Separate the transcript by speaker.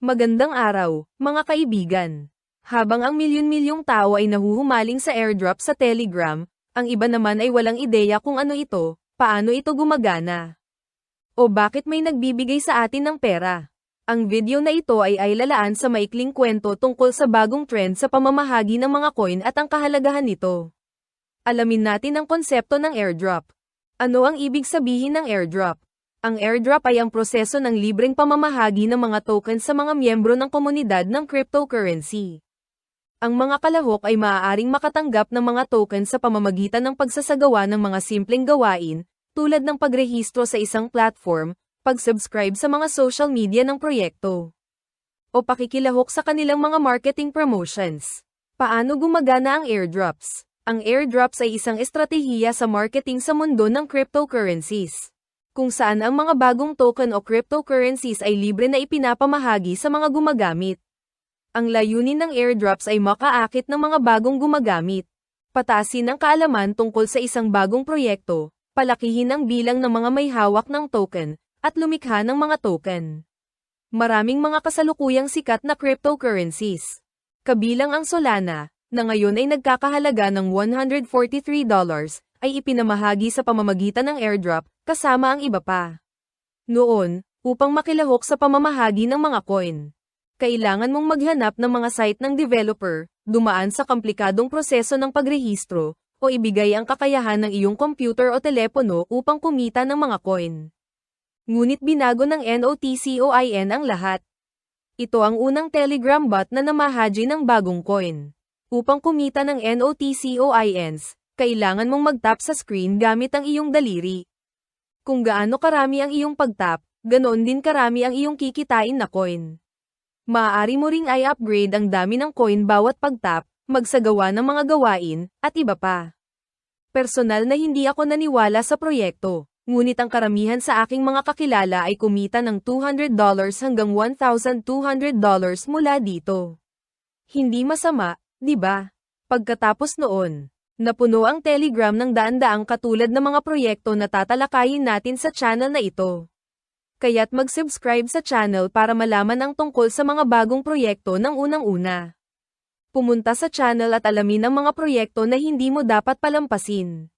Speaker 1: Magandang araw, mga kaibigan. Habang ang milyon-milyong tao ay nahuhumaling sa airdrop sa Telegram, ang iba naman ay walang ideya kung ano ito, paano ito gumagana. O bakit may nagbibigay sa atin ng pera. Ang video na ito ay ay lalaan sa maikling kwento tungkol sa bagong trend sa pamamahagi ng mga coin at ang kahalagahan nito. Alamin natin ang konsepto ng airdrop. Ano ang ibig sabihin ng airdrop? Ang airdrop ay ang proseso ng libreng pamamahagi ng mga tokens sa mga miyembro ng komunidad ng cryptocurrency. Ang mga kalahok ay maaaring makatanggap ng mga tokens sa pamamagitan ng pagsasagawa ng mga simpleng gawain, tulad ng pagrehistro sa isang platform, pag-subscribe sa mga social media ng proyekto, o pakikilahok sa kanilang mga marketing promotions. Paano gumagana ang airdrops? Ang airdrops ay isang estratehiya sa marketing sa mundo ng cryptocurrencies kung saan ang mga bagong token o cryptocurrencies ay libre na ipinapamahagi sa mga gumagamit. Ang layunin ng airdrops ay makaakit ng mga bagong gumagamit. Patasin ang kaalaman tungkol sa isang bagong proyekto, palakihin ang bilang ng mga may hawak ng token, at lumikha ng mga token. Maraming mga kasalukuyang sikat na cryptocurrencies. Kabilang ang Solana, na ngayon ay nagkakahalaga ng $143, ay ipinamahagi sa pamamagitan ng airdrop, kasama ang iba pa. Noon, upang makilahok sa pamamahagi ng mga coin, kailangan mong maghanap ng mga site ng developer, dumaan sa komplikadong proseso ng pagrehistro, o ibigay ang kakayahan ng iyong computer o telepono upang kumita ng mga coin. Ngunit binago ng NOTCOIN ang lahat. Ito ang unang Telegram bot na namahaji ng bagong coin. Upang kumita ng NOTCOINs, kailangan mong mag-tap sa screen gamit ang iyong daliri. Kung gaano karami ang iyong pag-tap, ganoon din karami ang iyong kikitain na coin. Maaari mo ring i-upgrade ang dami ng coin bawat pag-tap, magsagawa ng mga gawain, at iba pa. Personal na hindi ako naniwala sa proyekto, ngunit ang karamihan sa aking mga kakilala ay kumita ng $200 hanggang $1,200 mula dito. Hindi masama, di ba? Pagkatapos noon, Napuno ang Telegram ng daan-daang katulad ng mga proyekto na tatalakayin natin sa channel na ito. Kaya't mag-subscribe sa channel para malaman ang tungkol sa mga bagong proyekto ng unang-una. Pumunta sa channel at alamin ang mga proyekto na hindi mo dapat palampasin.